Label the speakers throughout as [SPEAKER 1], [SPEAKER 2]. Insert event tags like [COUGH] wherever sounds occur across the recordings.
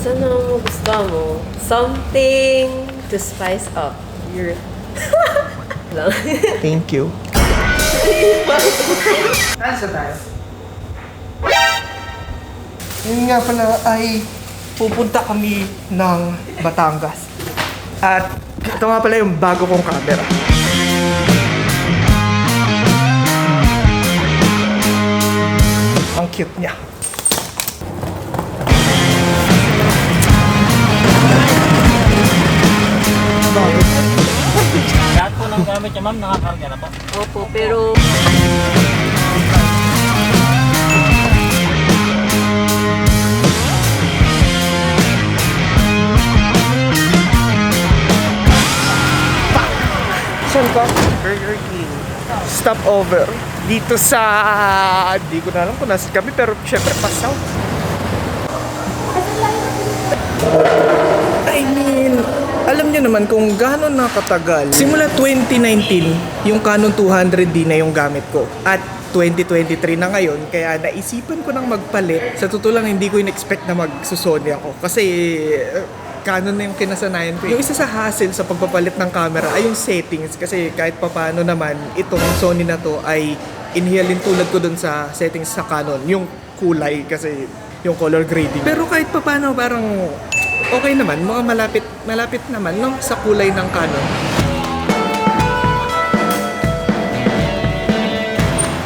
[SPEAKER 1] Saan ang gusto mo? Something to spice up your... [LAUGHS] lang.
[SPEAKER 2] Thank you. Asa tayo? Yun nga pala ay pupunta kami ng Batangas. At ito nga pala yung bago kong camera. Ang cute niya.
[SPEAKER 3] Ng gamit niya, ma'am, nakakarga na po.
[SPEAKER 1] Opo, pero...
[SPEAKER 2] Saan ka? Burger King. Stop over. Dito sa... Di ko na alam kung nasa kami, pero syempre pasaw. I mean, niyo naman kung gaano nakatagal. Simula 2019, yung Canon 200D na yung gamit ko. At 2023 na ngayon, kaya naisipan ko nang magpalit. Sa totoo lang, hindi ko in-expect na mag-Sony ako. Kasi eh, Canon na yung kinasanayan ko. eh. Yung isa sa hassle sa pagpapalit ng camera ay yung settings. Kasi kahit papano naman, itong Sony na to ay inhalin tulad ko dun sa settings sa Canon. Yung kulay kasi yung color grading. Pero kahit papano parang okay naman, mga malapit malapit naman no sa kulay ng Canon.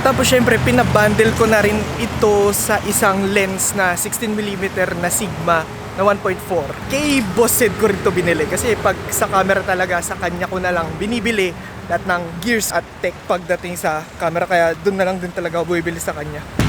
[SPEAKER 2] Tapos syempre pinabundle ko na rin ito sa isang lens na 16mm na Sigma na 1.4. Kay Boss Ed ko rin to binili kasi pag sa camera talaga sa kanya ko na lang binibili lahat ng gears at tech pagdating sa camera kaya doon na lang din talaga ako bumibili sa kanya.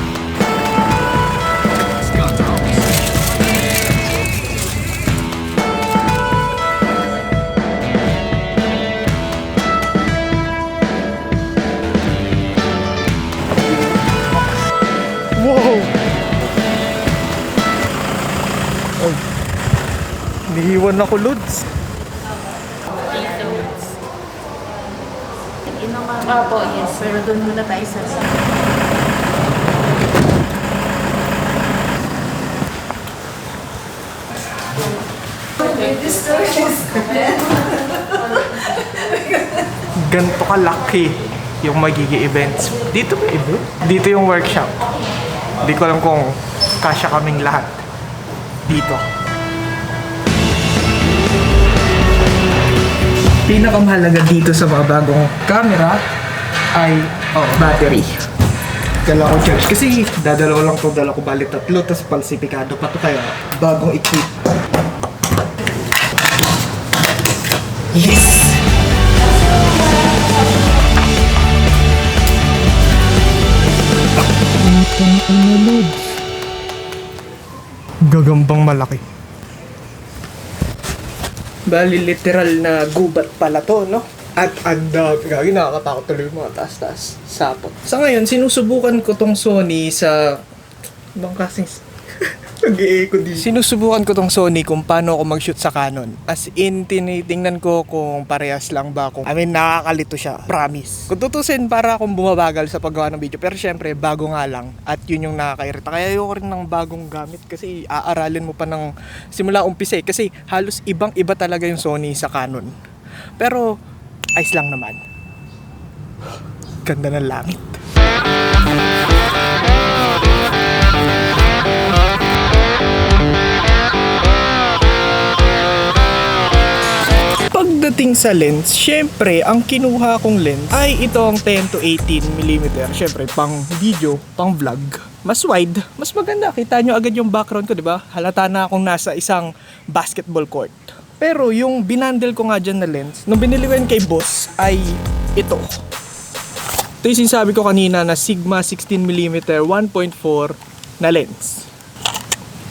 [SPEAKER 2] Nihiwan ako, Lods.
[SPEAKER 4] Opo, yes. Pero doon muna tayo sa
[SPEAKER 2] Ganto kalaki yung magiging events. Dito ba event? Dito yung workshop. Hindi ko alam kung kasya kaming lahat. Dito. Pinakamahalaga dito sa mga bagong camera ay oh, battery. Dala ko charge. Kasi dadalawa lang to, dala ko balik tatlo, tapos palsipikado pa to kaya bagong equip. Yes! Gagambang malaki. Bali, literal na gubat pala to, no? At ang dami. Gagi, nakakatakot tuloy mga taas-taas. Sapot. Sa ngayon, sinusubukan ko tong Sony sa... Anong kasing... Nag-i-echo din. Sinusubukan ko tong Sony kung paano ako mag-shoot sa Canon. As in, tinitingnan ko kung parehas lang ba kung... I mean, nakakalito siya. Promise. Kung tutusin, para akong bumabagal sa paggawa ng video. Pero syempre, bago nga lang. At yun yung nakakairita. Kaya ayoko rin ng bagong gamit kasi aaralin mo pa ng simula umpisa eh. Kasi halos ibang-iba talaga yung Sony sa Canon. Pero, ayos lang naman. Ganda ng langit. Pagdating sa lens, syempre, ang kinuha kong lens ay ito ang 10 to 18 mm. Syempre, pang video, pang vlog. Mas wide, mas maganda. Kita nyo agad yung background ko, di ba? Halata na akong nasa isang basketball court. Pero yung binandle ko nga dyan na lens, nung binili ko kay boss, ay ito. Ito yung sinasabi ko kanina na Sigma 16mm 1.4 na lens.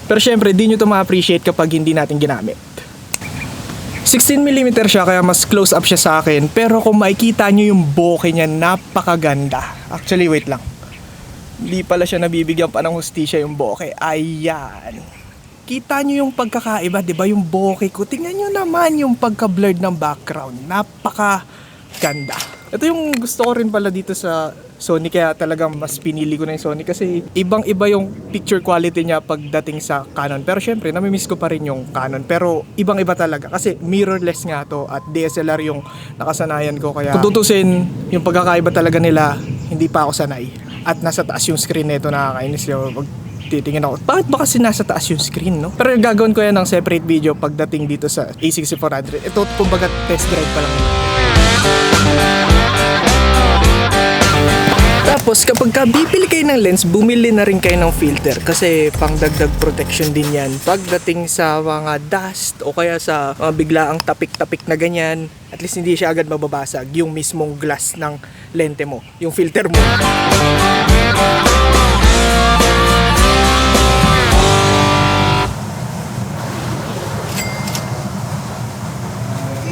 [SPEAKER 2] Pero syempre, di nyo to ma-appreciate kapag hindi natin ginamit. 16mm siya kaya mas close up siya sa akin. Pero kung makikita nyo yung bokeh niya napakaganda. Actually wait lang. Hindi pala siya nabibigyan pa ng hustisya yung bokeh. Ayan. Kita nyo yung pagkakaiba di ba? Yung bokeh ko. Tingnan nyo naman yung pagka blurred ng background. Napaka ganda ito yung gusto ko rin pala dito sa Sony kaya talagang mas pinili ko na yung Sony kasi ibang-iba yung picture quality niya pagdating sa Canon. Pero syempre, namimiss ko pa rin yung Canon. Pero ibang-iba talaga kasi mirrorless nga to at DSLR yung nakasanayan ko. Kaya kung tutusin, yung pagkakaiba talaga nila, hindi pa ako sanay. At nasa taas yung screen nito nakakainis yung pag titingin ako, bakit ba kasi nasa taas yung screen, no? Pero gagawin ko yan ng separate video pagdating dito sa A6400. Ito, kumbaga, test drive pa lang. Tapos kapag ka bibili kayo ng lens, bumili na rin kayo ng filter kasi pangdagdag protection din yan. Pagdating sa mga dust o kaya sa mga biglaang tapik-tapik na ganyan, at least hindi siya agad mababasag yung mismong glass ng lente mo, yung filter mo.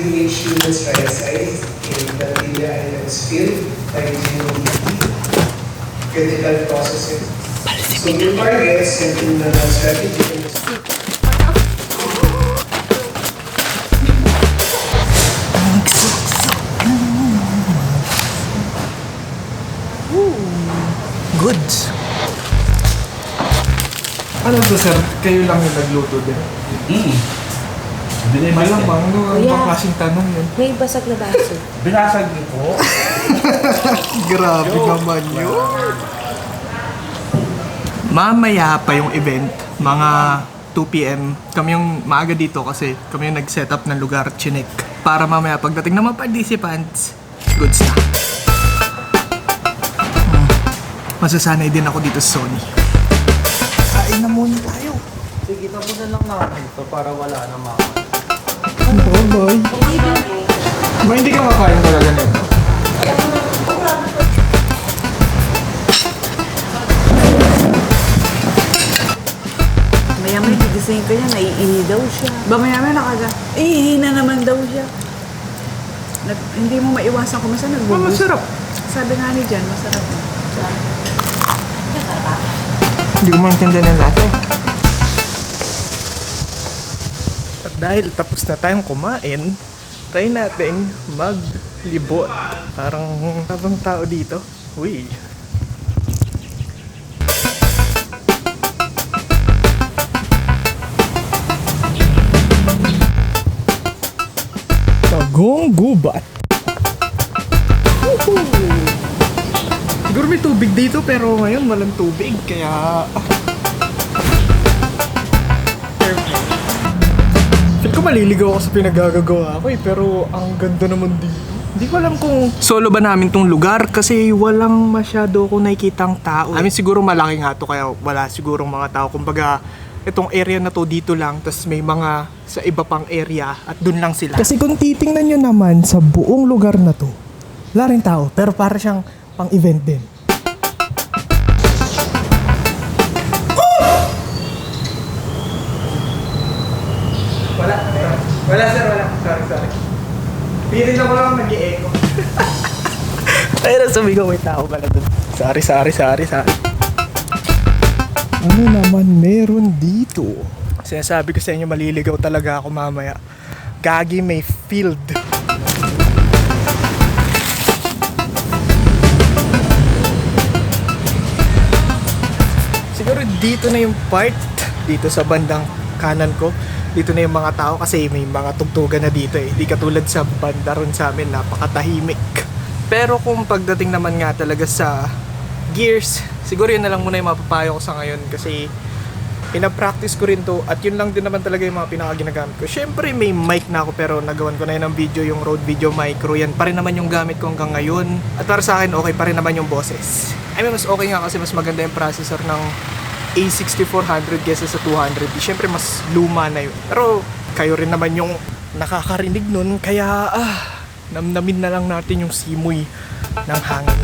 [SPEAKER 5] UH units right side in Vanilla Islands field by GMDP, critical processing. So yung targets, yung na strategy,
[SPEAKER 2] Goods. Ano to sir? Kayo lang yung nagluto din?
[SPEAKER 3] Hmm. Binibas
[SPEAKER 2] Malamang, ano ang yeah. tanong yun?
[SPEAKER 1] May basag na baso.
[SPEAKER 3] Binasag niyo po. [LAUGHS] [LAUGHS]
[SPEAKER 2] Grabe naman yun. Mamaya pa yung event, mga 2pm. Kami yung maaga dito kasi kami yung nag-set up ng lugar, chinik. Para mamaya pagdating ng mga participants, goods na. Hmm. Masasanay din ako dito sa Sony. Kain na muna tayo.
[SPEAKER 3] Sige, tapos na lang natin ito para wala na mga.
[SPEAKER 2] Bye-bye. Ba, hindi ka makain talaga nito?
[SPEAKER 4] Maya may gigising ka niya, naiihi daw siya. Ba maya may nakaga, iihi na naman daw siya. Nag, hindi mo maiwasan kung masa
[SPEAKER 2] Ah,
[SPEAKER 4] nagbubus.
[SPEAKER 2] masarap.
[SPEAKER 4] Sabi nga ni Jan, masarap.
[SPEAKER 2] Hindi ko maintindihan ng lahat eh. At dahil tapos na tayong kumain, try natin maglibot. Parang habang tao dito. Uy. Tagong gubat. Woohoo! Siguro may tubig dito pero ngayon walang tubig kaya... Feel ko maliligaw ako sa pinagagagawa ko eh pero ang ganda naman dito. Hindi ko alam kung solo ba namin tong lugar kasi walang masyado ko nakikitang tao. I mean siguro malaki nga to kaya wala sigurong mga tao. Kumbaga itong area na to dito lang tapos may mga sa iba pang area at dun lang sila. Kasi kung titingnan nyo naman sa buong lugar na to, wala rin tao pero para siyang pang event din. Wala. Wala sir, wala. Sorry, sorry. Pilit ako lang nag-i-echo. Sumigaw may tao pala dun. Sorry, sorry, sorry, sorry. Ano naman meron dito? Sinasabi ko sa inyo, maliligaw talaga ako mamaya. Gagi may field. Siguro dito na yung part dito sa bandang kanan ko. Dito na yung mga tao kasi may mga tugtugan na dito eh. Di katulad sa banda ron sa amin, napakatahimik. Pero kung pagdating naman nga talaga sa gears, siguro yun na lang muna yung mapapayo ko sa ngayon kasi pinapractice ko rin to at yun lang din naman talaga yung mga pinakaginagamit ko. Syempre may mic na ako pero nagawan ko na yun ng video, yung Rode Video Micro. Yan pa rin naman yung gamit ko hanggang ngayon. At para sa akin, okay pa rin naman yung boses. I mean, mas okay nga kasi mas maganda yung processor ng A6400 kesa sa 200. Syempre mas luma na yun. Pero kayo rin naman yung nakakarinig nun kaya ah, namnamin na lang natin yung simoy ng hangin.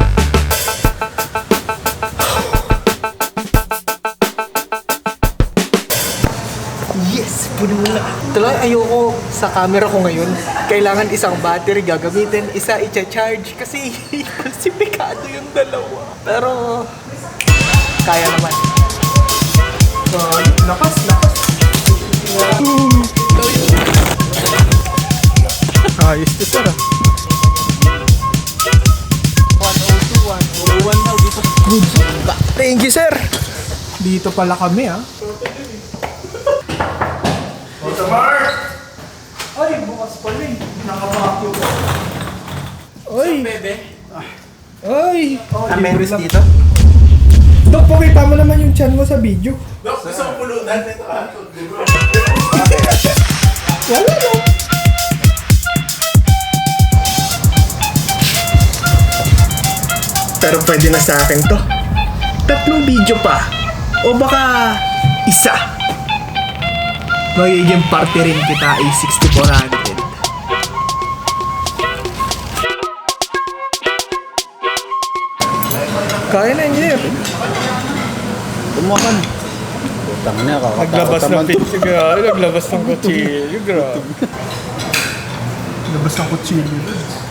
[SPEAKER 2] Yes! Puno na. Tuloy, ayoko sa camera ko ngayon. Kailangan isang battery gagamitin, isa i-charge kasi [LAUGHS] falsifikado yung dalawa. Pero, kaya naman. So, lakas, lakas. Ayos to sir ah. 102, 101 daw dito. Good. Thank you sir. Dito pala kami ah. Otomar! Ay, bukas pala eh. Nakapakyo ko. Oy! Bebe. Oy! Oh,
[SPEAKER 6] Amendments dito?
[SPEAKER 2] Dok, pakita mo naman yung chan mo sa video.
[SPEAKER 6] Dok, gusto ko pulutan nito. Ah.
[SPEAKER 2] Wala na. Pero pwede na sa akin to. Tatlong video pa. O baka isa. Magiging party rin kita ay 6400. Kaya na,
[SPEAKER 6] ka na. Putang na, kakatakot
[SPEAKER 2] Naglabas ng pizza, [LAUGHS] grabe. Naglabas ng kutsilyo, grabe. Naglabas ng kutsilyo.